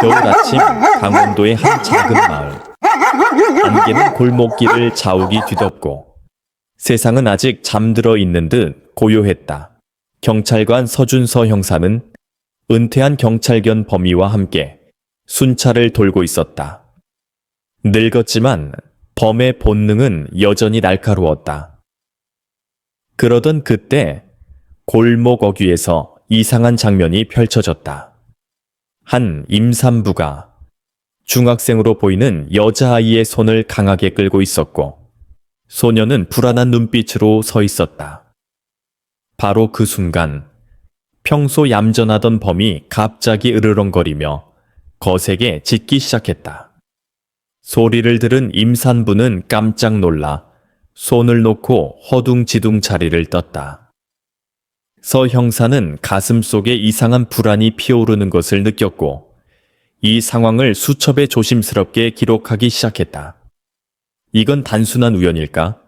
겨울 아침 강원도의 한 작은 마을. 안개는 골목길을 자욱이 뒤덮고 세상은 아직 잠들어 있는 듯 고요했다. 경찰관 서준서 형사는 은퇴한 경찰견 범위와 함께 순찰을 돌고 있었다. 늙었지만 범의 본능은 여전히 날카로웠다. 그러던 그때 골목 어귀에서 이상한 장면이 펼쳐졌다. 한 임산부가 중학생으로 보이는 여자아이의 손을 강하게 끌고 있었고 소녀는 불안한 눈빛으로 서 있었다. 바로 그 순간 평소 얌전하던 범이 갑자기 으르렁거리며 거세게 짖기 시작했다. 소리를 들은 임산부는 깜짝 놀라 손을 놓고 허둥지둥 자리를 떴다. 서 형사는 가슴 속에 이상한 불안이 피어오르는 것을 느꼈고 이 상황을 수첩에 조심스럽게 기록하기 시작했다. 이건 단순한 우연일까?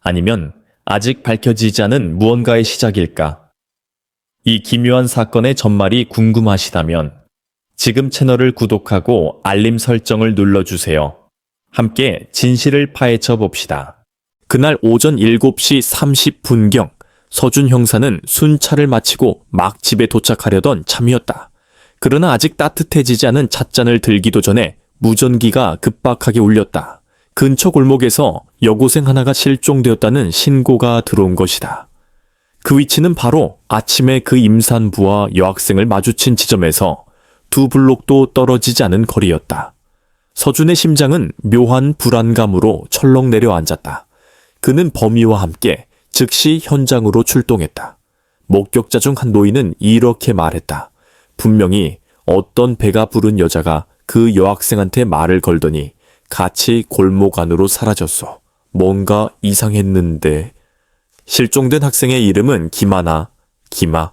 아니면 아직 밝혀지지 않은 무언가의 시작일까? 이 기묘한 사건의 전말이 궁금하시다면 지금 채널을 구독하고 알림 설정을 눌러주세요. 함께 진실을 파헤쳐 봅시다. 그날 오전 7시 30분경 서준 형사는 순찰을 마치고 막 집에 도착하려던 참이었다. 그러나 아직 따뜻해지지 않은 찻잔을 들기도 전에 무전기가 급박하게 울렸다. 근처 골목에서 여고생 하나가 실종되었다는 신고가 들어온 것이다. 그 위치는 바로 아침에 그 임산부와 여학생을 마주친 지점에서 두 블록도 떨어지지 않은 거리였다. 서준의 심장은 묘한 불안감으로 철렁 내려앉았다. 그는 범위와 함께 즉시 현장으로 출동했다. 목격자 중 한 노인은 이렇게 말했다. 분명히 어떤 배가 부른 여자가 그 여학생한테 말을 걸더니 같이 골목 안으로 사라졌어. 뭔가 이상했는데. 실종된 학생의 이름은 김하나, 김아.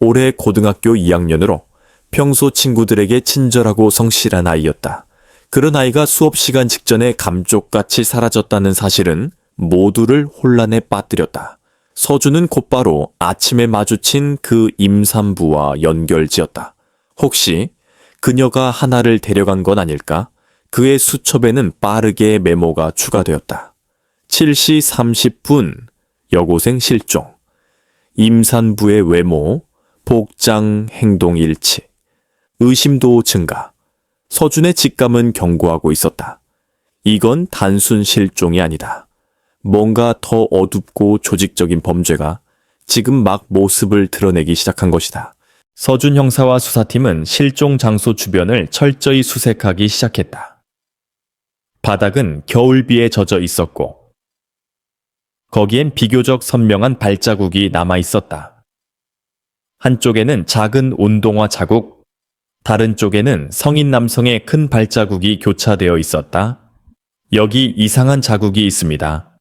올해 고등학교 2학년으로 평소 친구들에게 친절하고 성실한 아이였다. 그런 아이가 수업 시간 직전에 감쪽같이 사라졌다는 사실은 모두를 혼란에 빠뜨렸다. 서준은 곧바로 아침에 마주친 그 임산부와 연결지었다. 혹시 그녀가 하나를 데려간 건 아닐까? 그의 수첩에는 빠르게 메모가 추가되었다. 7시 30분 여고생 실종. 임산부의 외모, 복장 행동 일치. 의심도 증가. 서준의 직감은 경고하고 있었다. 이건 단순 실종이 아니다. 뭔가 더 어둡고 조직적인 범죄가 지금 막 모습을 드러내기 시작한 것이다. 서준 형사와 수사팀은 실종 장소 주변을 철저히 수색하기 시작했다. 바닥은 겨울비에 젖어 있었고, 거기엔 비교적 선명한 발자국이 남아 있었다. 한쪽에는 작은 운동화 자국, 다른 쪽에는 성인 남성의 큰 발자국이 교차되어 있었다. 여기 이상한 자국이 있습니다.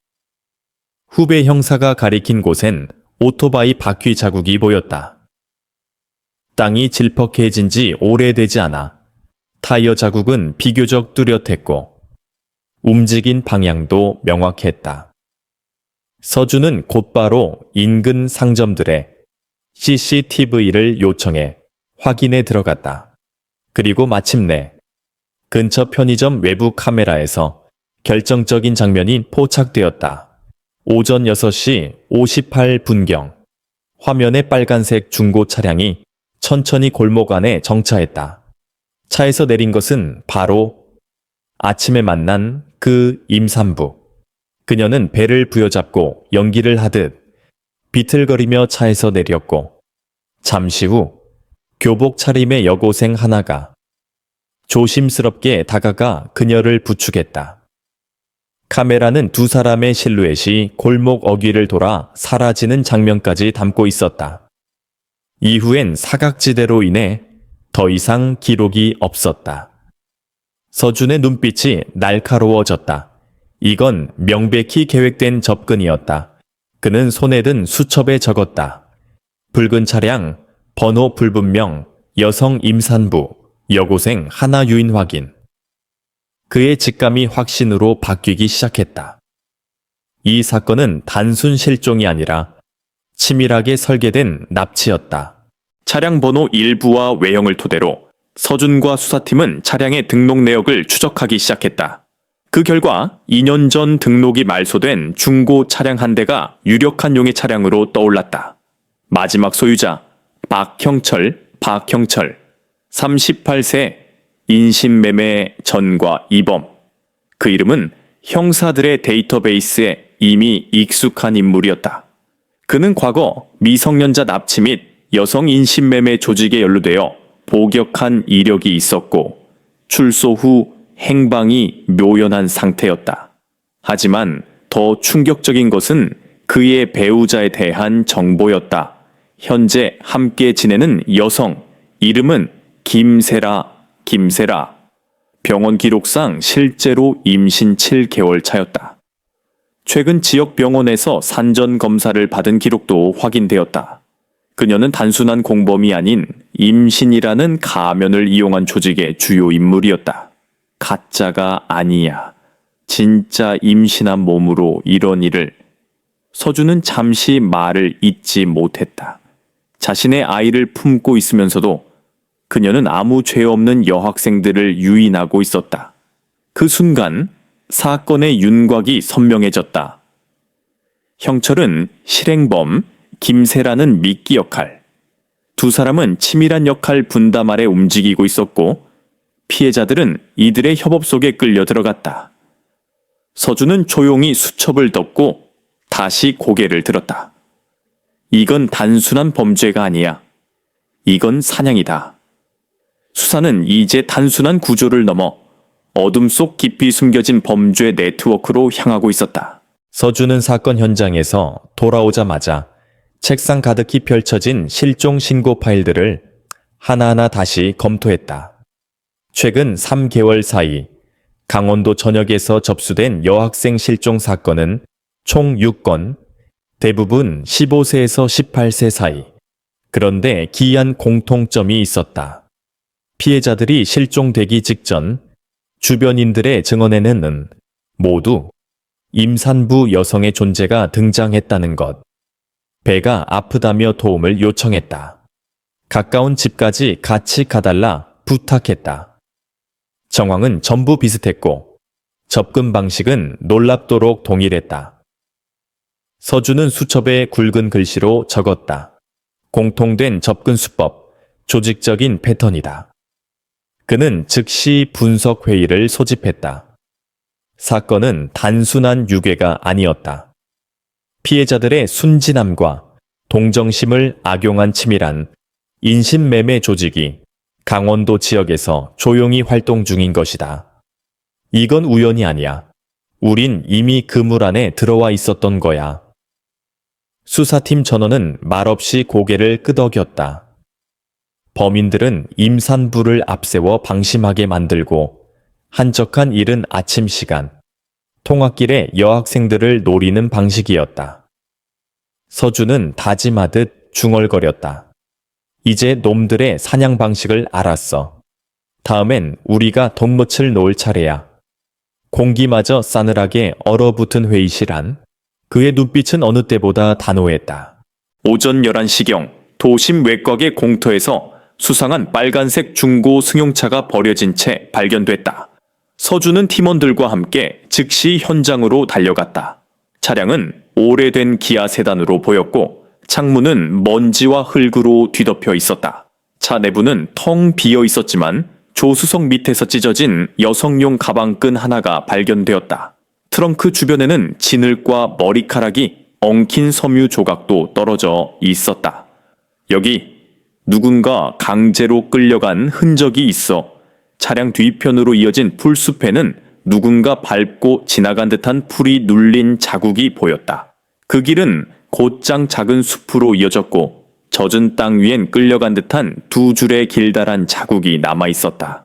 후배 형사가 가리킨 곳엔 오토바이 바퀴 자국이 보였다. 땅이 질퍽해진 지 오래되지 않아 타이어 자국은 비교적 뚜렷했고 움직인 방향도 명확했다. 서준은 곧바로 인근 상점들에 CCTV를 요청해 확인에 들어갔다. 그리고 마침내 근처 편의점 외부 카메라에서 결정적인 장면이 포착되었다. 오전 6시 58분경 화면에 빨간색 중고 차량이 천천히 골목 안에 정차했다. 차에서 내린 것은 바로 아침에 만난 그 임산부. 그녀는 배를 부여잡고 연기를 하듯 비틀거리며 차에서 내렸고 잠시 후 교복 차림의 여고생 하나가 조심스럽게 다가가 그녀를 부축했다. 카메라는 두 사람의 실루엣이 골목 어귀를 돌아 사라지는 장면까지 담고 있었다. 이후엔 사각지대로 인해 더 이상 기록이 없었다. 서준의 눈빛이 날카로워졌다. 이건 명백히 계획된 접근이었다. 그는 손에 든 수첩에 적었다. 붉은 차량, 번호 불분명, 여성 임산부, 여고생 하나 유인 확인. 그의 직감이 확신으로 바뀌기 시작했다. 이 사건은 단순 실종이 아니라 치밀하게 설계된 납치였다. 차량 번호 일부와 외형을 토대로 서준과 수사팀은 차량의 등록 내역을 추적하기 시작했다. 그 결과 2년 전 등록이 말소된 중고 차량 한 대가 유력한 용의 차량으로 떠올랐다. 마지막 소유자 박형철, 박형철 38세 인신매매 전과 이범 그 이름은 형사들의 데이터베이스에 이미 익숙한 인물이었다. 그는 과거 미성년자 납치 및 여성 인신매매 조직에 연루되어 복역한 이력이 있었고 출소 후 행방이 묘연한 상태였다. 하지만 더 충격적인 것은 그의 배우자에 대한 정보였다. 현재 함께 지내는 여성, 이름은 김세라, 김세라. 병원 기록상 실제로 임신 7개월 차였다. 최근 지역 병원에서 산전 검사를 받은 기록도 확인되었다. 그녀는 단순한 공범이 아닌 임신이라는 가면을 이용한 조직의 주요 인물이었다. 가짜가 아니야. 진짜 임신한 몸으로 이런 일을. 서주는 잠시 말을 잇지 못했다. 자신의 아이를 품고 있으면서도 그녀는 아무 죄 없는 여학생들을 유인하고 있었다. 그 순간 사건의 윤곽이 선명해졌다. 형철은 실행범 김세라는 미끼 역할, 두 사람은 치밀한 역할 분담 아래 움직이고 있었고 피해자들은 이들의 협업 속에 끌려 들어갔다. 서준은 조용히 수첩을 덮고 다시 고개를 들었다. 이건 단순한 범죄가 아니야. 이건 사냥이다. 수사는 이제 단순한 구조를 넘어 어둠 속 깊이 숨겨진 범죄 네트워크로 향하고 있었다. 서준은 사건 현장에서 돌아오자마자 책상 가득히 펼쳐진 실종 신고 파일들을 하나하나 다시 검토했다. 최근 3개월 사이 강원도 전역에서 접수된 여학생 실종 사건은 총 6건, 대부분 15세에서 18세 사이. 그런데 기이한 공통점이 있었다. 피해자들이 실종되기 직전 주변인들의 증언에는 모두 임산부 여성의 존재가 등장했다는 것. 배가 아프다며 도움을 요청했다. 가까운 집까지 같이 가달라 부탁했다. 정황은 전부 비슷했고 접근 방식은 놀랍도록 동일했다. 서주는 수첩에 굵은 글씨로 적었다. 공통된 접근 수법, 조직적인 패턴이다. 그는 즉시 분석 회의를 소집했다. 사건은 단순한 유괴가 아니었다. 피해자들의 순진함과 동정심을 악용한 치밀한 인신매매 조직이 강원도 지역에서 조용히 활동 중인 것이다. 이건 우연이 아니야. 우린 이미 그물 안에 들어와 있었던 거야. 수사팀 전원은 말없이 고개를 끄덕였다. 범인들은 임산부를 앞세워 방심하게 만들고 한적한 이른 아침 시간, 통학길에 여학생들을 노리는 방식이었다. 서주는 다짐하듯 중얼거렸다. 이제 놈들의 사냥 방식을 알았어. 다음엔 우리가 덤못을 놓을 차례야. 공기마저 싸늘하게 얼어붙은 회의실 안 그의 눈빛은 어느 때보다 단호했다. 오전 11시경 도심 외곽의 공터에서 수상한 빨간색 중고 승용차가 버려진 채 발견됐다. 서주는 팀원들과 함께 즉시 현장으로 달려갔다. 차량은 오래된 기아 세단으로 보였고 창문은 먼지와 흙으로 뒤덮여 있었다. 차 내부는 텅 비어 있었지만 조수석 밑에서 찢어진 여성용 가방끈 하나가 발견되었다. 트렁크 주변에는 진흙과 머리카락이 엉킨 섬유 조각도 떨어져 있었다. 여기 누군가 강제로 끌려간 흔적이 있어 차량 뒤편으로 이어진 풀숲에는 누군가 밟고 지나간 듯한 풀이 눌린 자국이 보였다. 그 길은 곧장 작은 숲으로 이어졌고 젖은 땅 위엔 끌려간 듯한 두 줄의 길다란 자국이 남아 있었다.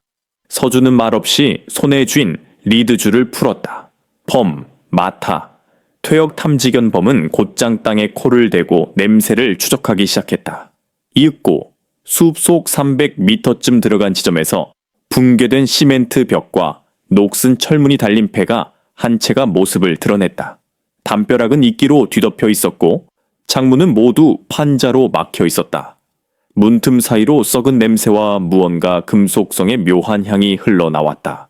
서주는 말없이 손에 쥔 리드줄을 풀었다. 범, 마타, 퇴역 탐지견 범은 곧장 땅에 코를 대고 냄새를 추적하기 시작했다. 이윽고 숲속 300m쯤 들어간 지점에서 붕괴된 시멘트 벽과 녹슨 철문이 달린 폐가 한 채가 모습을 드러냈다. 담벼락은 이끼로 뒤덮여 있었고 창문은 모두 판자로 막혀 있었다. 문틈 사이로 썩은 냄새와 무언가 금속성의 묘한 향이 흘러나왔다.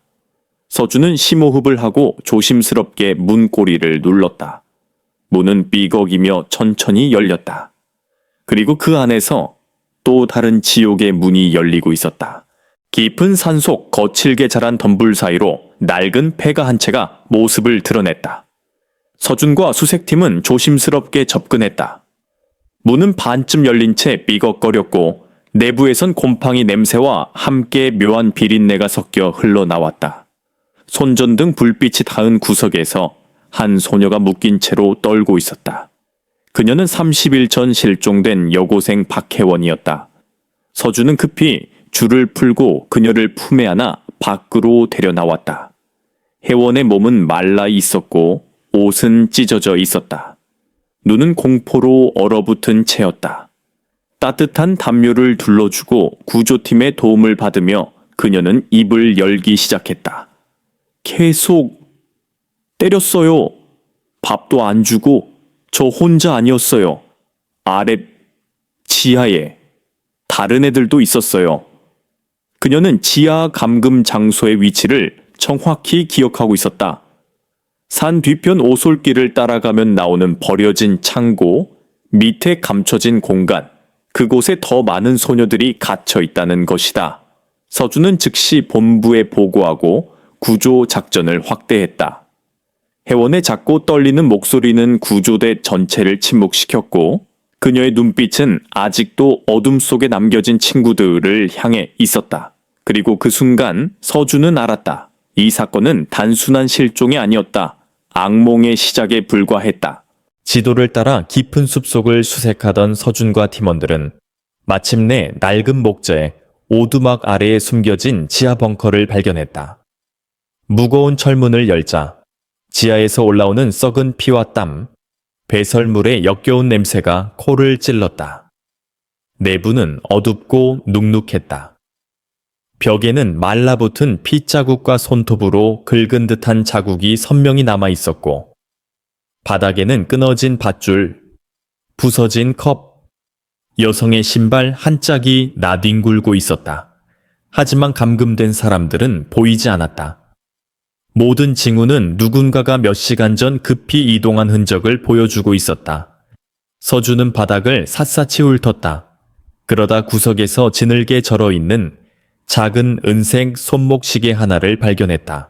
서준은 심호흡을 하고 조심스럽게 문고리를 눌렀다. 문은 삐걱이며 천천히 열렸다. 그리고 그 안에서 또 다른 지옥의 문이 열리고 있었다. 깊은 산 속 거칠게 자란 덤불 사이로 낡은 폐가 한 채가 모습을 드러냈다. 서준과 수색팀은 조심스럽게 접근했다. 문은 반쯤 열린 채 삐걱거렸고 내부에선 곰팡이 냄새와 함께 묘한 비린내가 섞여 흘러나왔다. 손전등 불빛이 닿은 구석에서 한 소녀가 묶인 채로 떨고 있었다. 그녀는 30일 전 실종된 여고생 박혜원이었다. 서준은 급히 줄을 풀고 그녀를 품에 안아 밖으로 데려 나왔다. 혜원의 몸은 말라 있었고 옷은 찢어져 있었다. 눈은 공포로 얼어붙은 채였다. 따뜻한 담요를 둘러주고 구조팀의 도움을 받으며 그녀는 입을 열기 시작했다. 계속 때렸어요. 밥도 안 주고 저 혼자 아니었어요. 아래 지하에 다른 애들도 있었어요. 그녀는 지하 감금 장소의 위치를 정확히 기억하고 있었다. 산 뒤편 오솔길을 따라가면 나오는 버려진 창고, 밑에 감춰진 공간, 그곳에 더 많은 소녀들이 갇혀 있다는 것이다. 서준은 즉시 본부에 보고하고 구조 작전을 확대했다. 회원의 작고 떨리는 목소리는 구조대 전체를 침묵시켰고 그녀의 눈빛은 아직도 어둠 속에 남겨진 친구들을 향해 있었다. 그리고 그 순간 서준은 알았다. 이 사건은 단순한 실종이 아니었다. 악몽의 시작에 불과했다. 지도를 따라 깊은 숲속을 수색하던 서준과 팀원들은 마침내 낡은 목재에 오두막 아래에 숨겨진 지하 벙커를 발견했다. 무거운 철문을 열자 지하에서 올라오는 썩은 피와 땀, 배설물의 역겨운 냄새가 코를 찔렀다. 내부는 어둡고 눅눅했다. 벽에는 말라붙은 핏자국과 손톱으로 긁은 듯한 자국이 선명히 남아 있었고, 바닥에는 끊어진 밧줄, 부서진 컵, 여성의 신발 한 짝이 나뒹굴고 있었다. 하지만 감금된 사람들은 보이지 않았다. 모든 징후는 누군가가 몇 시간 전 급히 이동한 흔적을 보여주고 있었다. 서주는 바닥을 샅샅이 훑었다. 그러다 구석에서 지늘게 절어 있는 작은 은색 손목 시계 하나를 발견했다.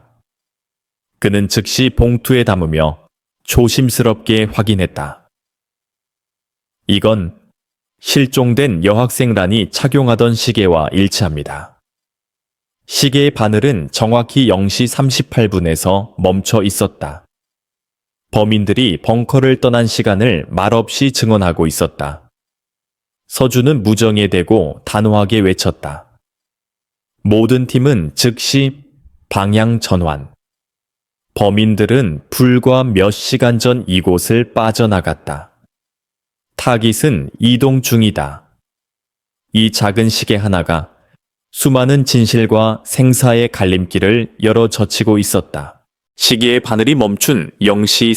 그는 즉시 봉투에 담으며 조심스럽게 확인했다. 이건 실종된 여학생 란이 착용하던 시계와 일치합니다. 시계의 바늘은 정확히 0시 38분에서 멈춰 있었다. 범인들이 벙커를 떠난 시간을 말없이 증언하고 있었다. 서주는 무정에 대고 단호하게 외쳤다. 모든 팀은 즉시 방향 전환. 범인들은 불과 몇 시간 전 이곳을 빠져나갔다. 타깃은 이동 중이다. 이 작은 시계 하나가 수많은 진실과 생사의 갈림길을 열어 젖히고 있었다. 시계의 바늘이 멈춘 0시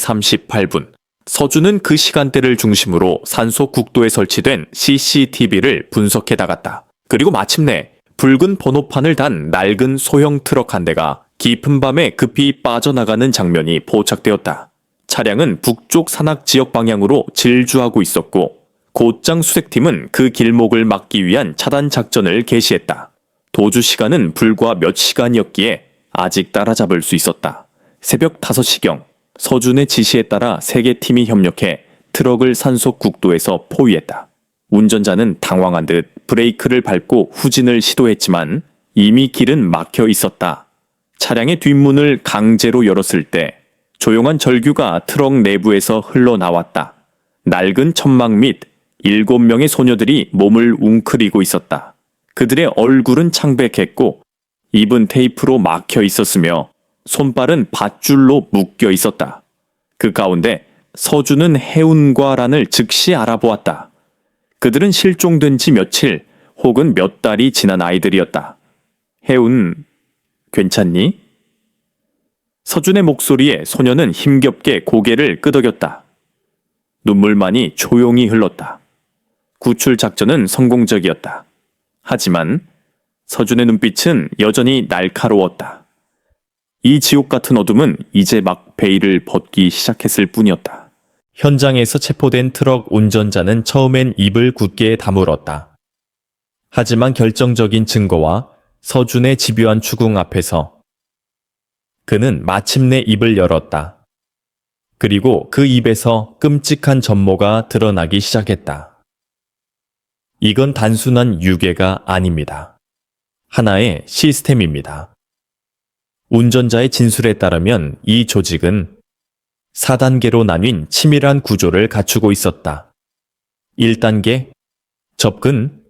38분. 서주는 그 시간대를 중심으로 산소 국도에 설치된 CCTV를 분석해 나갔다. 그리고 마침내 붉은 번호판을 단 낡은 소형 트럭 한 대가 깊은 밤에 급히 빠져나가는 장면이 포착되었다. 차량은 북쪽 산악 지역 방향으로 질주하고 있었고 곧장 수색팀은 그 길목을 막기 위한 차단 작전을 개시했다. 도주 시간은 불과 몇 시간이었기에 아직 따라잡을 수 있었다. 새벽 5시경 서준의 지시에 따라 세 개 팀이 협력해 트럭을 산속 국도에서 포위했다. 운전자는 당황한 듯 브레이크를 밟고 후진을 시도했지만 이미 길은 막혀 있었다. 차량의 뒷문을 강제로 열었을 때 조용한 절규가 트럭 내부에서 흘러나왔다. 낡은 천막 및 일곱 명의 소녀들이 몸을 웅크리고 있었다. 그들의 얼굴은 창백했고 입은 테이프로 막혀 있었으며 손발은 밧줄로 묶여 있었다. 그 가운데 서주는 해운과 란을 즉시 알아보았다. 그들은 실종된 지 며칠 혹은 몇 달이 지난 아이들이었다. 해운, 괜찮니? 서준의 목소리에 소녀는 힘겹게 고개를 끄덕였다. 눈물만이 조용히 흘렀다. 구출 작전은 성공적이었다. 하지만 서준의 눈빛은 여전히 날카로웠다. 이 지옥 같은 어둠은 이제 막 베일을 벗기 시작했을 뿐이었다. 현장에서 체포된 트럭 운전자는 처음엔 입을 굳게 다물었다. 하지만 결정적인 증거와 서준의 집요한 추궁 앞에서 그는 마침내 입을 열었다. 그리고 그 입에서 끔찍한 전모가 드러나기 시작했다. 이건 단순한 유괴가 아닙니다. 하나의 시스템입니다. 운전자의 진술에 따르면 이 조직은 4단계로 나뉜 치밀한 구조를 갖추고 있었다. 1단계 접근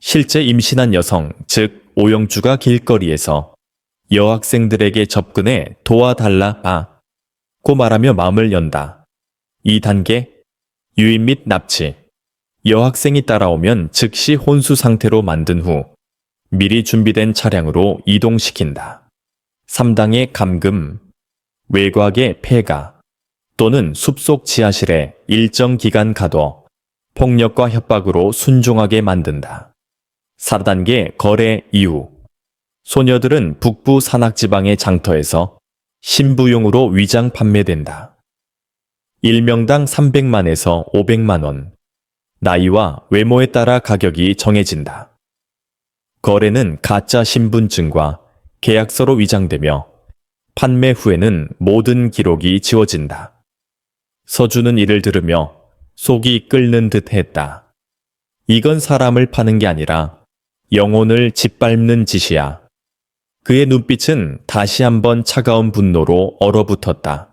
실제 임신한 여성, 즉 오영주가 길거리에서 여학생들에게 접근해 도와달라 봐. 고 말하며 마음을 연다. 2단계 유인 및 납치 여학생이 따라오면 즉시 혼수 상태로 만든 후 미리 준비된 차량으로 이동시킨다. 3당의 감금 외곽의 폐가 또는 숲속 지하실에 일정 기간 가둬 폭력과 협박으로 순종하게 만든다. 4단계 거래 이후 소녀들은 북부 산악지방의 장터에서 신부용으로 위장 판매된다. 1명당 300만에서 500만 원. 나이와 외모에 따라 가격이 정해진다. 거래는 가짜 신분증과 계약서로 위장되며 판매 후에는 모든 기록이 지워진다. 서주는 이를 들으며 속이 끓는 듯 했다. 이건 사람을 파는 게 아니라 영혼을 짓밟는 짓이야. 그의 눈빛은 다시 한번 차가운 분노로 얼어붙었다.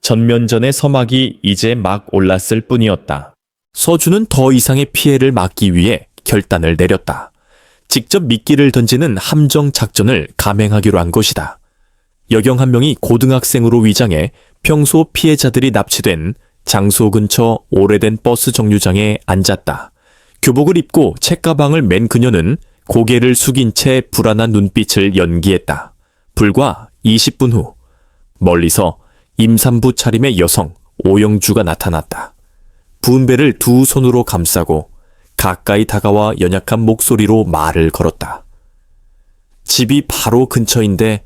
전면전의 서막이 이제 막 올랐을 뿐이었다. 서주는 더 이상의 피해를 막기 위해 결단을 내렸다. 직접 미끼를 던지는 함정 작전을 감행하기로 한 것이다. 여경 한 명이 고등학생으로 위장해 평소 피해자들이 납치된 장소 근처 오래된 버스 정류장에 앉았다. 교복을 입고 책가방을 맨 그녀는 고개를 숙인 채 불안한 눈빛을 연기했다. 불과 20분 후 멀리서 임산부 차림의 여성 오영주가 나타났다. 분배를 두 손으로 감싸고 가까이 다가와 연약한 목소리로 말을 걸었다. 집이 바로 근처인데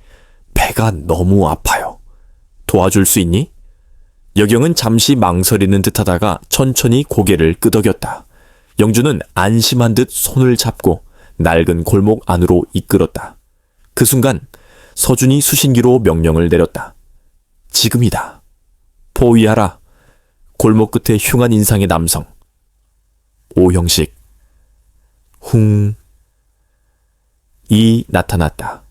배가 너무 아파요. 도와줄 수 있니? 여경은 잠시 망설이는 듯 하다가 천천히 고개를 끄덕였다. 영주는 안심한 듯 손을 잡고 낡은 골목 안으로 이끌었다. 그 순간 서준이 수신기로 명령을 내렸다. 지금이다. 포위하라. 골목 끝에 흉한 인상의 남성. 오형식. 쿵. 이 나타났다.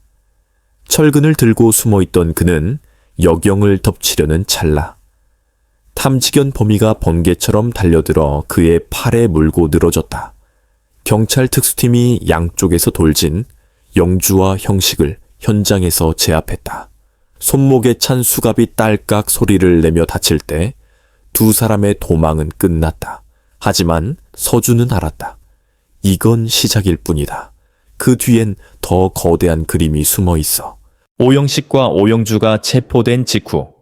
철근을 들고 숨어 있던 그는 여경을 덮치려는 찰나. 탐지견 범이가 번개처럼 달려들어 그의 팔에 물고 늘어졌다. 경찰 특수팀이 양쪽에서 돌진 영주와 형식을 현장에서 제압했다. 손목에 찬 수갑이 딸깍 소리를 내며 다칠 때 두 사람의 도망은 끝났다. 하지만 서주는 알았다. 이건 시작일 뿐이다. 그 뒤엔 더 거대한 그림이 숨어 있어. 오영식과 오영주가 체포된 직후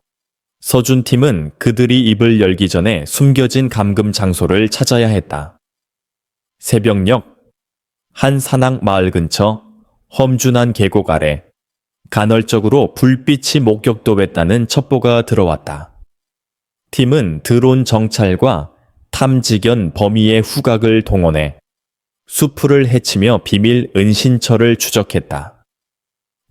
서준 팀은 그들이 입을 열기 전에 숨겨진 감금 장소를 찾아야 했다. 새벽녘 한 산악 마을 근처 험준한 계곡 아래 간헐적으로 불빛이 목격도했다는 첩보가 들어왔다. 팀은 드론 정찰과 탐지견 범위의 후각을 동원해 수풀을 헤치며 비밀 은신처를 추적했다.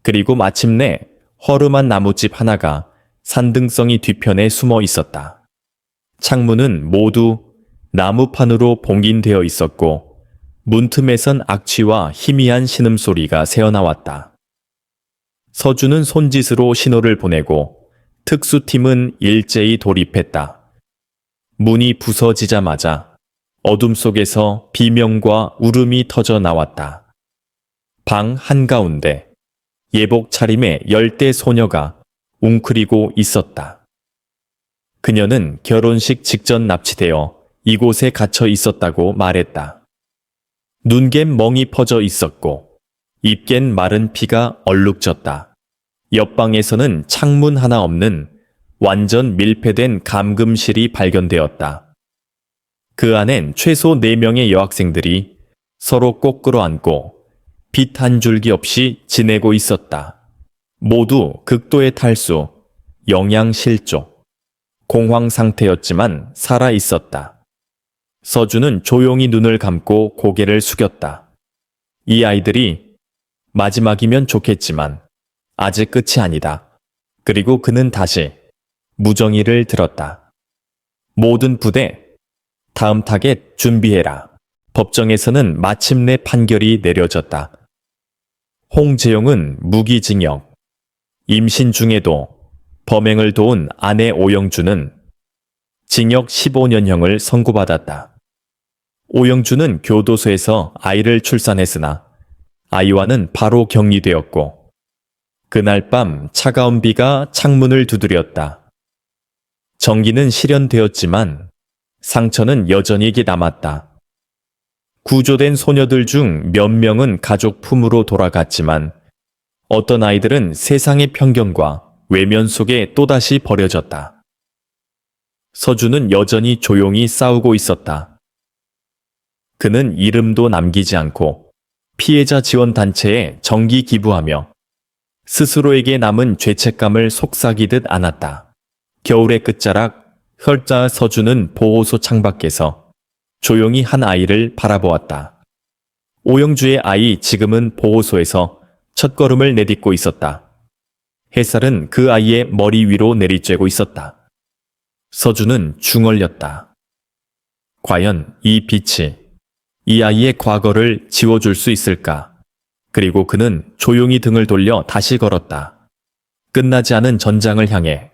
그리고 마침내 허름한 나무집 하나가 산등성이 뒤편에 숨어 있었다. 창문은 모두 나무판으로 봉인되어 있었고 문틈에선 악취와 희미한 신음소리가 새어나왔다. 서주는 손짓으로 신호를 보내고 특수팀은 일제히 돌입했다. 문이 부서지자마자 어둠 속에서 비명과 울음이 터져 나왔다. 방 한가운데 예복 차림의 열대 소녀가 웅크리고 있었다. 그녀는 결혼식 직전 납치되어 이곳에 갇혀 있었다고 말했다. 눈갰 멍이 퍼져 있었고 입겐 마른 피가 얼룩졌다. 옆방에서는 창문 하나 없는 완전 밀폐된 감금실이 발견되었다. 그 안엔 최소 4명의 여학생들이 서로 꼭 끌어안고 빛 한 줄기 없이 지내고 있었다. 모두 극도의 탈수, 영양실조, 공황 상태였지만 살아 있었다. 서준은 조용히 눈을 감고 고개를 숙였다. 이 아이들이 마지막이면 좋겠지만 아직 끝이 아니다. 그리고 그는 다시 무정의를 들었다. 모든 부대, 다음 타겟 준비해라. 법정에서는 마침내 판결이 내려졌다. 홍재용은 무기징역, 임신 중에도 범행을 도운 아내 오영주는 징역 15년형을 선고받았다. 오영주는 교도소에서 아이를 출산했으나 아이와는 바로 격리되었고 그날 밤 차가운 비가 창문을 두드렸다. 전기는 실현되었지만 상처는 여전히 남았다. 구조된 소녀들 중 몇 명은 가족 품으로 돌아갔지만 어떤 아이들은 세상의 편견과 외면 속에 또다시 버려졌다. 서준은 여전히 조용히 싸우고 있었다. 그는 이름도 남기지 않고 피해자 지원 단체에 정기 기부하며 스스로에게 남은 죄책감을 속삭이듯 안았다. 겨울의 끝자락 혈자 서준은 보호소 창밖에서 조용히 한 아이를 바라보았다. 오영주의 아이 지금은 보호소에서 첫걸음을 내딛고 있었다. 햇살은 그 아이의 머리 위로 내리쬐고 있었다. 서준은 중얼렸다. 과연 이 빛이 이 아이의 과거를 지워줄 수 있을까? 그리고 그는 조용히 등을 돌려 다시 걸었다. 끝나지 않은 전장을 향해